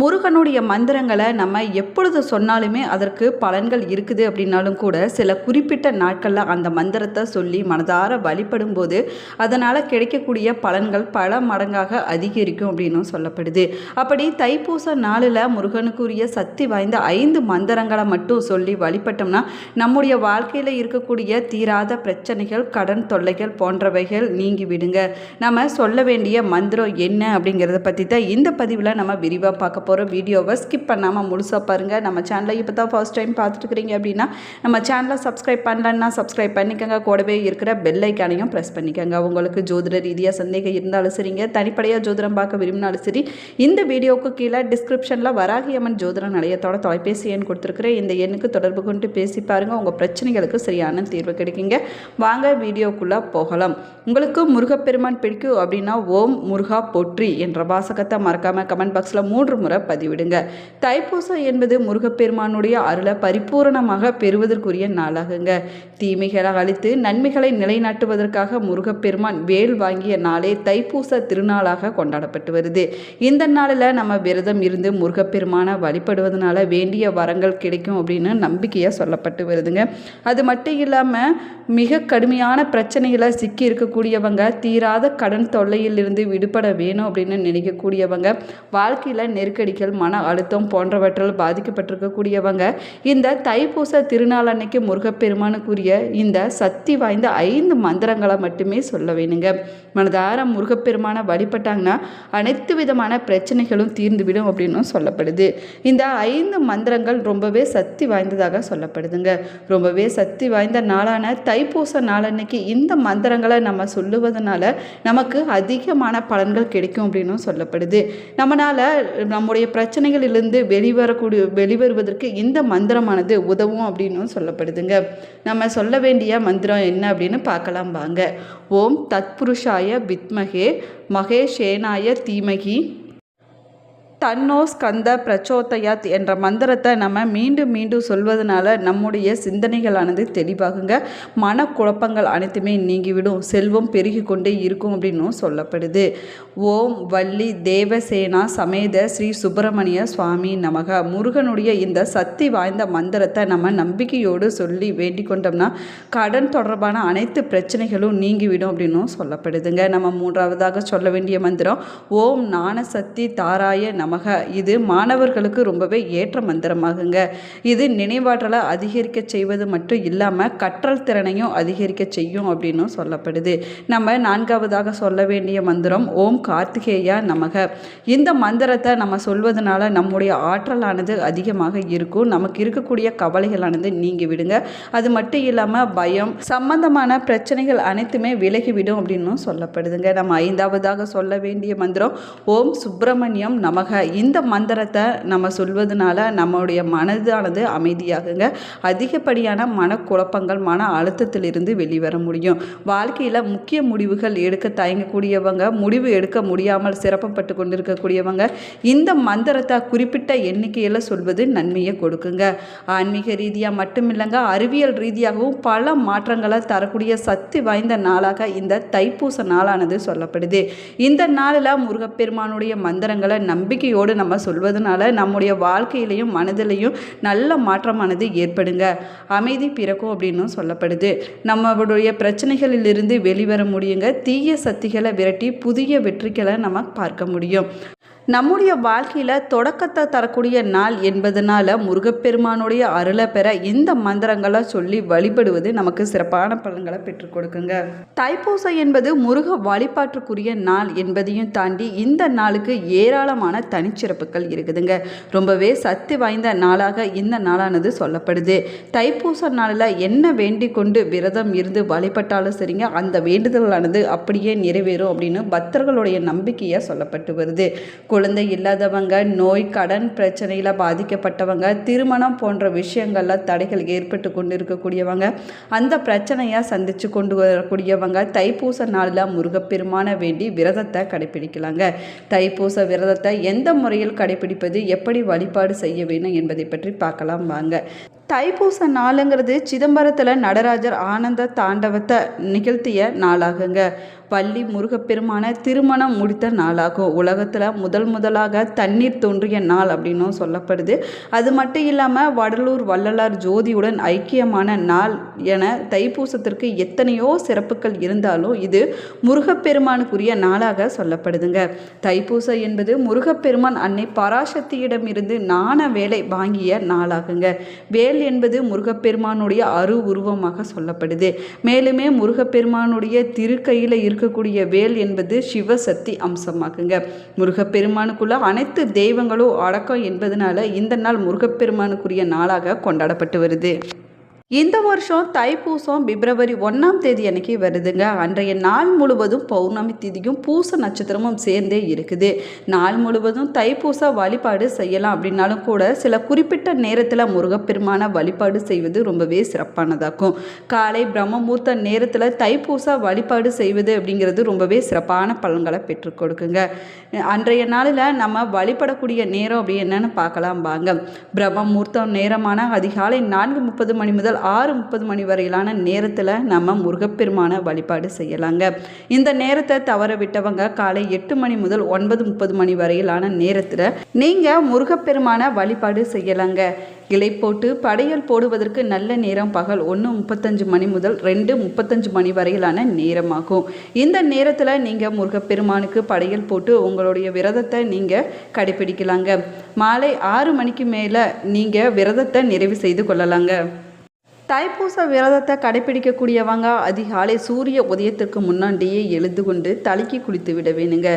முருகனுடைய மந்திரங்களை நம்ம எப்பொழுது சொன்னாலுமே அதற்கு பலன்கள் இருக்குது அப்படின்னாலும் கூட சில குறிப்பிட்ட நாட்களில் அந்த மந்திரத்தை சொல்லி மனதார வழிபடும் போது அதனால் கிடைக்கக்கூடிய பலன்கள் பல மடங்காக அதிகரிக்கும் அப்படின்னும் சொல்லப்படுது. அப்படி தைப்பூச நாளில் முருகனுக்குரிய சக்தி வாய்ந்த ஐந்து மந்திரங்களை மட்டும் சொல்லி வழிபட்டோம்னா நம்முடைய வாழ்க்கையில் இருக்கக்கூடிய தீராத பிரச்சனைகள் கடன் தொல்லைகள் போன்றவைகள் நீங்கி விடுங்க. நம்ம சொல்ல வேண்டிய மந்திரம் என்ன அப்படிங்கிறத பற்றி தான் இந்த பதிவில் நம்ம விரிவாக பார்க்க போகிற வீடியோவை ஸ்கிப் பண்ணாமல் முழுசாக பாருங்கள். நம்ம சேனலை இப்போ தான் ஃபர்ஸ்ட் டைம் பார்த்துட்டுருக்கிறீங்க அப்படின்னா நம்ம சேனலை சப்ஸ்கிரைப் பண்ணலன்னா சப்ஸ்கிரைப் பண்ணிக்கோங்க. கூடவே இருக்கிற பெல் ஐக்கானையும் ப்ரெஸ் பண்ணிக்கோங்க. உங்களுக்கு ஜோதிட ரீதியாக சந்தேகம் இருந்தாலும் சரிங்க. தனிப்படையாக ஜோதிடம் பார்க்க விரும்பினாலும் சரி இந்த வீடியோவுக்கு கீழே டிஸ்கிரிப்ஷனில் வராகியம்மன் ஜோதிட நிலையத்தோட தொலைபேசி எண் கொடுத்துருக்குறேன். இந்த எண்ணுக்கு தொடர்பு கொண்டு பேசி பாருங்கள் உங்கள் பிரச்சனைகளுக்கு சரியான தீர்வு கிடைக்குங்க. வாங்க வீடியோக்குள்ளே போகலாம். உங்களுக்கு முருகப்பெருமான் பிடிக்கும் அப்படின்னா ஓம் முருகா பொற்றி என்ற வாசகத்தை மறக்காமல் கமெண்ட் பாக்ஸில் மூன்று முறை பதிவிடுங்க. தைப்பூசம் என்பது முருகப்பெருமானுடைய அருளை பரிபூரணமாக பெறுவதற்குரிய நாளாகுங்க. தீமைகளை அழித்து நன்மைகளை நிலைநாட்டுவதற்காக முருகப்பெருமான் வேல் வாங்கிய நாளே தைப்பூச திருநாளாக கொண்டாடப்பட்டு வருது. இந்த நாளில் நம்ம விரதம் இருந்து முருகப்பெருமானை வழிபடுவதனால வேண்டிய வரங்கள் கிடைக்கும் அப்படின்னு நம்பிக்கையாக சொல்லப்பட்டு வருதுங்க. அது மட்டும் இல்லாமல் மிக கடுமையான பிரச்சனைகளை சிக்கி இருக்கக்கூடியவங்க தீராத கடன் தொல்லையிலிருந்து விடுபட வேணும் அப்படின்னு நினைக்கக்கூடியவங்க வாழ்க்கையில் நெருக்க நெருக்கடிகள் மன அழுத்தம் போன்றவற்றால் பாதிக்கப்பட்டிருக்கக்கூடியவங்க இந்த தைப்பூச திருநாள் அன்னைக்கு முருகப்பெருமானுக்குரிய இந்த சக்தி வாய்ந்த ஐந்து மந்திரங்களை மட்டுமே சொல்ல வேணுங்க. மனதார முருகப்பெருமானை வழிபட்டாங்கன்னா அனைத்து விதமான பிரச்சனைகளும் தீர்ந்துவிடும் அப்படின்னும் சொல்லப்படுது. இந்த ஐந்து மந்திரங்கள் ரொம்பவே சக்தி வாய்ந்ததாக சொல்லப்படுதுங்க. ரொம்பவே சக்தி வாய்ந்த நாளான தைப்பூச நாளன்னைக்கு இந்த மந்திரங்களை நம்ம சொல்லுவதனால நமக்கு அதிகமான பலன்கள் கிடைக்கும் அப்படின்னும் சொல்லப்படுது. நம்மளால் நம்முடைய பிரச்சனைகளிலிருந்து வெளிவரக்கூடிய வெளிவருவதற்கு இந்த மந்திரமானது உதவும் அப்படின்னும் சொல்லப்படுதுங்க. நம்ம சொல்ல வேண்டிய மந்திரம் என்ன அப்படின்னு பார்க்கலாம் வாங்க. ஓம் தத்புருஷாய வித்மகே மகேஷேனாய தீமகி தன்னோ ஸ்கந்த பிரச்சோதயாத் என்ற மந்திரத்தை நம்ம மீண்டும் மீண்டும் சொல்வதனால நம்முடைய சிந்தனைகளானது தெளிவாகுங்க. மனக்குழப்பங்கள் அனைத்துமே நீங்கிவிடும். செல்வம் பெருகி கொண்டே இருக்கும் அப்படின்னும் சொல்லப்படுது. ஓம் வள்ளி தேவசேனா சமேத ஸ்ரீ சுப்பிரமணிய சுவாமி நமக. முருகனுடைய இந்த சக்தி வாய்ந்த மந்திரத்தை நம்ம நம்பிக்கையோடு சொல்லி வேண்டிக் கொண்டோம்னா கடன் தொடர்பான அனைத்து பிரச்சனைகளும் நீங்கிவிடும் அப்படின்னும் சொல்லப்படுதுங்க. நம்ம மூன்றாவதாக சொல்ல வேண்டிய மந்திரம் ஓம் ஞானசக்தி தாராய நமக. இது மாணவர்களுக்கு ரொம்பவே ஏற்ற மந்திரமாகுங்க. இது நினைவாற்றலை அதிகரிக்க செய்வது மட்டும் இல்லாமல் கற்றல் திறனையும் அதிகரிக்க செய்யும் அப்படின்னும் சொல்லப்படுது. நம்ம நான்காவதாக சொல்ல வேண்டிய மந்திரம் ஓம் கார்த்திகேயா நமக. இந்த மந்திரத்தை நம்ம சொல்வதனால நம்முடைய ஆற்றலானது அதிகமாக இருக்கும். நமக்கு இருக்கக்கூடிய கவலைகளானது நீங்கி விடுங்க. அது மட்டும் இல்லாமல் பயம் சம்பந்தமான பிரச்சனைகள் அனைத்துமே விலகிவிடும் அப்படின்னும் சொல்லப்படுதுங்க. நம்ம ஐந்தாவதாக சொல்ல வேண்டிய மந்திரம் ஓம் சுப்பிரமணியம் நமக. இந்த மந்திரத்தை நம்ம சொல்வதனால நம்மளுடைய மனதானது அமைதியாகுங்க. அதிகப்படியான மனக்குழப்பங்கள் மன அழுத்தத்திலிருந்து வெளிவர முடியும். வாழ்க்கையில் முக்கிய முடிவுகள் எடுக்க தயங்கக்கூடியவங்க முடிவு எடுக்க முடியாமல் சிறப்பப்பட்டு கொண்டிருக்கக்கூடியவங்க இந்த மந்திரத்தை குறிப்பிட்ட எண்ணிக்கையில் சொல்வது நன்மையை கொடுக்குங்க. ஆன்மீக ரீதியாக மட்டும் இல்லைங்க அறிவியல் ரீதியாகவும் பல மாற்றங்களை தரக்கூடிய சக்தி வாய்ந்த நாளாக இந்த தைப்பூச நாளானது சொல்லப்படுது. இந்த நாளில் முருகப்பெருமானுடைய மந்திரங்களை நம்பிக்கை நம்பிக்கையோடு நம்ம சொல்வதனால நம்முடைய வாழ்க்கையிலையும் மனதிலையும் நல்ல மாற்றமானது ஏற்படுங்க. அமைதி பிறக்கும் அப்படின்னும் சொல்லப்படுது. நம்மளுடைய பிரச்சனைகளிலிருந்து வெளிவர முடியுங்க. தீய சக்திகளை விரட்டி புதிய வெற்றிகளை நம்ம பார்க்க முடியும். நம்முடைய வாழ்க்கையில் தொடக்கத்தை தரக்கூடிய நாள் என்பதனால முருகப்பெருமானுடைய அருளை பெற இந்த மந்திரங்களை சொல்லி வழிபடுவது நமக்கு சிறப்பான பலன்களை பெற்றுக் கொடுக்குங்க. தைப்பூசம் என்பது முருக வழிபாட்டுக்குரிய நாள் என்பதையும் தாண்டி இந்த நாளுக்கு ஏராளமான தனிச்சிறப்புகள் இருக்குதுங்க. ரொம்பவே சக்தி வாய்ந்த நாளாக இந்த நாளானது சொல்லப்படுது. தைப்பூச நாளில் என்ன வேண்டிக் கொண்டு விரதம் இருந்து வழிபட்டாலும் சரிங்க அந்த வேண்டுதலானது அப்படியே நிறைவேறும் அப்படின்னு பக்தர்களுடைய நம்பிக்கையாக சொல்லப்பட்டு வருது. குழந்தை இல்லாதவங்க நோய் கடன் பிரச்சனையில் பாதிக்கப்பட்டவங்க திருமணம் போன்ற விஷயங்களில் தடைகள் ஏற்பட்டு கொண்டு இருக்கக்கூடியவங்க அந்த பிரச்சனையை சந்தித்து கொண்டு வரக்கூடியவங்க தைப்பூச நாளில் முருகப்பெருமான வேண்டி விரதத்தை கடைபிடிக்கலாங்க. தைப்பூச விரதத்தை எந்த முறையில் கடைபிடிப்பது எப்படி வழிபாடு செய்ய வேணும் என்பதை பற்றி பார்க்கலாம் வாங்க. தைப்பூச நாளுங்கிறது சிதம்பரத்தில் நடராஜர் ஆனந்த தாண்டவத்தை நிகழ்த்திய நாளாகுங்க. வள்ளி முருகப்பெருமான திருமணம் முடித்த நாளாகும். உலகத்தில் முதல் முதலாக தண்ணீர் தோன்றிய நாள் அப்படின்னும் சொல்லப்படுது. அது மட்டும் இல்லாமல் வடலூர் வள்ளலார் ஜோதியுடன் ஐக்கியமான நாள் என தைப்பூசத்திற்கு எத்தனையோ சிறப்புகள் இருந்தாலும் இது முருகப்பெருமானுக்குரிய நாளாக சொல்லப்படுதுங்க. தைப்பூசம் என்பது முருகப்பெருமான் அன்னை பராசக்தியிடமிருந்து நாண வேலை வாங்கிய நாளாகுங்க. வேல் என்பது முருகப்பெருமானுடைய அரு உருவமாக சொல்லப்படுது. மேலுமே முருகப்பெருமானுடைய திருக்கையில் இருக்கக்கூடிய வேல் என்பது சிவசக்தி அம்சமாகுங்க. முருகப்பெருமானுக்குள்ள அனைத்து தெய்வங்களும் அடக்கம் என்பதனால இந்த நாள் முருகப்பெருமானுக்குரிய நாளாக கொண்டாடப்பட்டு வருது. இந்த வருஷம் தைப்பூசம் பிப்ரவரி ஒன்றாம் தேதி அன்னைக்கு வருதுங்க. அன்றைய நாள் முழுவதும் பௌர்ணமி திதியும் பூச நட்சத்திரமும் சேர்ந்தே இருக்குது. நாள் முழுவதும் தைப்பூச வழிபாடு செய்யலாம் அப்படின்னாலும் கூட சில குறிப்பிட்ட நேரத்தில் முருகப்பெருமான வழிபாடு செய்வது ரொம்பவே சிறப்பானதாகும் காலை பிரம்மமூர்த்த நேரத்தில் தைப்பூச வழிபாடு செய்வது அப்படிங்கிறது ரொம்பவே சிறப்பான பலன்களை பெற்றுக் கொடுக்குங்க. அன்றைய நாளில் நம்ம வழிபடக்கூடிய நேரம் அப்படி என்னன்னு பார்க்கலாம் வாங்க. பிரம்மமூர்த்தம் நேரமான அதிகாலை நான்கு முப்பது மணி முதல் ஆறு முப்பது மணி வரையிலான நேரத்தில் நம்ம முருகப்பெருமான வழிபாடு செய்யலாங்க. இந்த நேரத்தை தவற விட்டவங்க காலை எட்டு மணி முதல் ஒன்பது முப்பது மணி வரையிலான நேரத்தில் நீங்கள் முருகப்பெருமான வழிபாடு செய்யலாங்க. இலை போட்டு படையல் போடுவதற்கு நல்ல நேரம் பகல் ஒன்று முப்பத்தஞ்சு மணி முதல் ரெண்டு முப்பத்தஞ்சு மணி வரையிலான நேரமாகும். இந்த நேரத்தில் நீங்கள் முருகப்பெருமானுக்கு படையல் போட்டு உங்களுடைய விரதத்தை நீங்கள் கடைபிடிக்கலாங்க. மாலை ஆறு மணிக்கு மேலே நீங்கள் விரதத்தை நிறைவு செய்து கொள்ளலாங்க. தைப்பூச விரதத்தை கடைபிடிக்கக்கூடியவங்க அதிகாலை சூரிய உதயத்திற்கு முன்னாடியே எழுந்து கொண்டு தலைக்கு குளித்து விட வேணுங்க.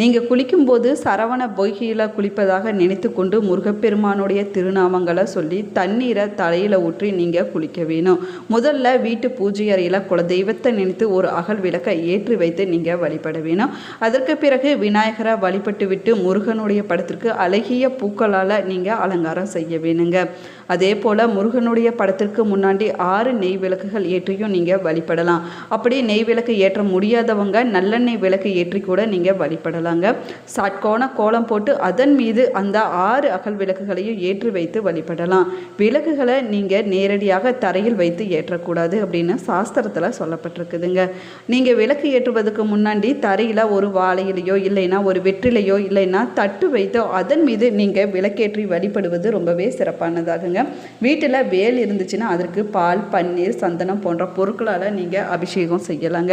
நீங்கள் குளிக்கும்போது சரவண பொய்கையில் குளிப்பதாக நினைத்து கொண்டு முருகப்பெருமானுடைய திருநாமங்களை சொல்லி தண்ணீரை தலையில் ஊற்றி நீங்கள் குளிக்க வேணும். முதல்ல வீட்டு பூஜை அறையில் குலதெய்வத்தை நினைத்து ஒரு அகல் விளக்கை ஏற்றி வைத்து நீங்கள் வழிபட வேணும். அதற்கு பிறகு விநாயகரை வழிபட்டு விட்டு முருகனுடைய படத்திற்கு அழகிய பூக்களால் நீங்கள் அலங்காரம் செய்ய வேணுங்க. அதே போல் முருகனுடைய படத்திற்கு முன்னாடி ஆறு நெய் விளக்குகள் ஏற்றியும் நீங்கள் வழிபடலாம். அப்படி நெய் விளக்கு ஏற்ற முடியாதவங்க நல்லெண்ணெய் விளக்கு ஏற்றி கூட நீங்கள் வழிபடலாங்க. சாட்கோண கோலம் போட்டு அதன் மீது அந்த ஆறு அகல் விளக்குகளையும் ஏற்றி வைத்து வழிபடலாம். விளக்குகளை நீங்கள் நேரடியாக தரையில் வைத்து ஏற்றக்கூடாது அப்படின்னு சாஸ்திரத்தில் சொல்லப்பட்டிருக்குதுங்க. நீங்கள் விளக்கு ஏற்றுவதற்கு முன்னாடி தரையில் ஒரு வாழையிலையோ இல்லைன்னா ஒரு வெற்றிலையோ இல்லைன்னா தட்டு வைத்தோ அதன் மீது நீங்கள் விளக்கேற்றி வழிபடுவது ரொம்பவே சிறப்பானதாகுங்க. வீட்டில் வேல் இருந்துச்சுன்னா அதற்கு பால் பன்னீர் சந்தனம் போன்ற பொருட்களால் நீங்கள் அபிஷேகம் செய்யலாங்க.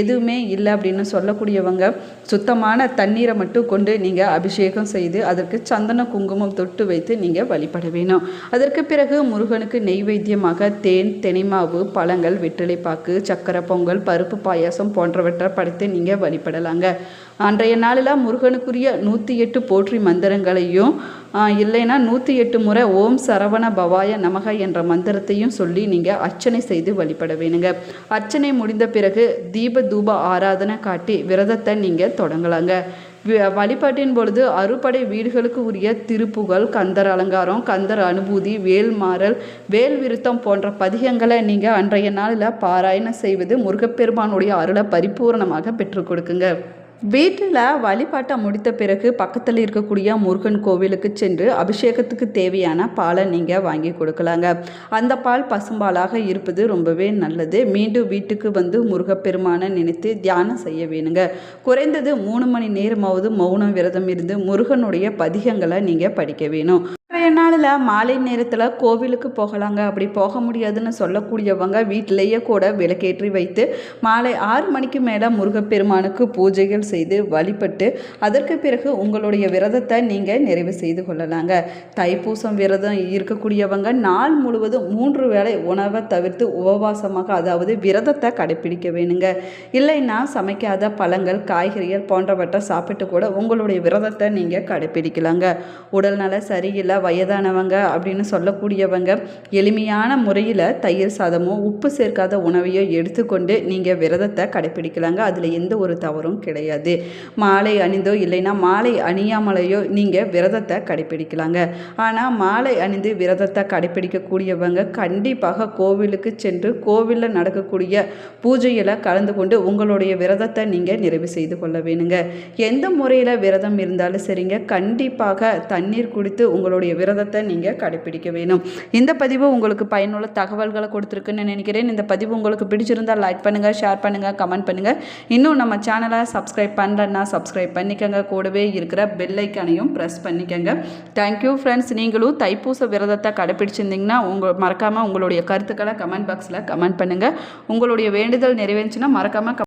எதுவுமே இல்லை அப்படின்னு சொல்லக்கூடியவங்க சுத்தமான தண்ணீரை மட்டும் கொண்டு நீங்கள் அபிஷேகம் செய்து அதற்கு சந்தன குங்குமம் தொட்டு வைத்து நீங்கள் வழிபட வேணும். அதற்கு பிறகு முருகனுக்கு நெய்வேத்தியமாக தேன் தெனிமாவு பழங்கள் வெற்றிலைப்பாக்கு சக்கரை பொங்கல் பருப்பு பாயாசம் போன்றவற்றை படைத்து நீங்கள் வழிபடலாங்க. அன்றைய நாளில் முருகனுக்குரிய நூற்றி எட்டு போற்றி மந்திரங்களையும் இல்லைன்னா நூற்றி எட்டு முறை ஓம் சரவண பவாய நமக என்ற மந்திரத்தையும் சொல்லி நீங்கள் அர்ச்சனை செய்து வழிபட வேணுங்க. அர்ச்சனை முடிந்த பிறகு தீப தூப ஆராதனை காட்டி விரதத்தை நீங்கள் தொடங்கலாங்க. வழிபாட்டின் பொழுது அறுபடை வீடுகளுக்கு உரிய திருப்புகழ் கந்தர் அலங்காரம் கந்தர் அனுபூதி வேல்மாறல் வேல் விருத்தம் போன்ற பதிகங்களை நீங்கள் அன்றைய நாளில் பாராயணம் செய்வது முருகப்பெருமானுடைய அருளை பரிபூரணமாக பெற்றுக் கொடுக்குங்க. வீட்டில் வழிபாட்டை முடித்த பிறகு பக்கத்தில் இருக்கக்கூடிய முருகன் கோவிலுக்கு சென்று அபிஷேகத்துக்கு தேவையான பாலை நீங்கள் வாங்கி கொடுக்கலாங்க. அந்த பால் பசும்பாலாக இருப்பது ரொம்பவே நல்லது. மீண்டும் வீட்டுக்கு வந்து முருகப்பெருமானை நினைத்து தியானம் செய்ய வேணுங்க. குறைந்தது மூணு மணி நேரமாவது மௌனம் விரதம் இருந்து முருகனுடைய பதிகங்களை நீங்கள் படிக்க வேணும். இன்றைய நாளில் மாலை நேரத்தில் கோவிலுக்கு போகலாங்க. அப்படி போக முடியாதுன்னு சொல்லக்கூடியவங்க வீட்டிலேயே கூட விளக்கேற்றி வைத்து மாலை ஆறு மணிக்கு மேலே முருகப்பெருமானுக்கு பூஜைகள் செய்து வழிபட்டு அதற்கு பிறகு உங்களுடைய விரதத்தை நீங்கள் நிறைவு செய்து கொள்ளலாங்க. தைப்பூசம் விரதம் இருக்கக்கூடியவங்க நாள் முழுவதும் மூன்று வேளை உணவை தவிர்த்து உபவாசமாக அதாவது விரதத்தை கடைப்பிடிக்க வேணுங்க. இல்லைன்னா சமைக்காத பழங்கள் காய்கறிகள் போன்றவற்றை சாப்பிட்டு கூட உங்களுடைய விரதத்தை நீங்கள் கடைப்பிடிக்கலாங்க உடல்நல சரியில்லை வயதானவங்க அப்படின்னு சொல்லக்கூடியவங்க எளிமையான முறையில் தயிர் சாதமோ உப்பு சேர்க்காத உணவையோ எடுத்துக்கொண்டு நீங்கள் விரதத்தை கடைப்பிடிக்கலாங்க. அதில் எந்த ஒரு தவறும் கிடையாது. மாலை அணிந்தோ இல்லைன்னா மாலை அணியாமலையோ நீங்கள் விரதத்தை கடைப்பிடிக்கலாங்க. ஆனால் மாலை அணிந்து விரதத்தை கடைப்பிடிக்கக்கூடியவங்க கண்டிப்பாக கோவிலுக்கு சென்று கோவிலில் நடக்கக்கூடிய பூஜையில் கலந்து கொண்டு உங்களுடைய விரதத்தை நீங்கள் நிறைவு செய்து கொள்ள வேணுங்க. எந்த முறையில் விரதம் இருந்தாலும் சரிங்க. கண்டிப்பாக தண்ணீர் குடித்து உங்களுடைய விரதத்தை நீங்கள் கடைப்பிடிக்க வேணும். இந்த பதிவு உங்களுக்கு பயனுள்ள தகவல்களை கொடுத்துருக்குன்னு நினைக்கிறேன். இந்த பதிவு உங்களுக்கு பிடிச்சிருந்தால் லைக் பண்ணுங்கள் ஷேர் பண்ணுங்கள் கமெண்ட் பண்ணுங்கள் இன்னும் நம்ம சேனலை சப்ஸ்கிரைப் பண்ணலன்னா சப்ஸ்கிரைப் பண்ணிக்கோங்க. கூடவே இருக்கிற பெல்லைக்கனையும் ப்ரெஸ் பண்ணிக்கோங்க. தேங்க்யூ ஃப்ரெண்ட்ஸ் நீங்களும் தைப்பூச விரதத்தை கடைப்பிடிச்சிருந்தீங்கன்னா உங்கள் மறக்காமல் உங்களுடைய கருத்துக்களை கமெண்ட் பாக்ஸில் கமெண்ட் பண்ணுங்கள் உங்களுடைய வேண்டுதல் நிறைவேறுச்சுன்னா மறக்காமல்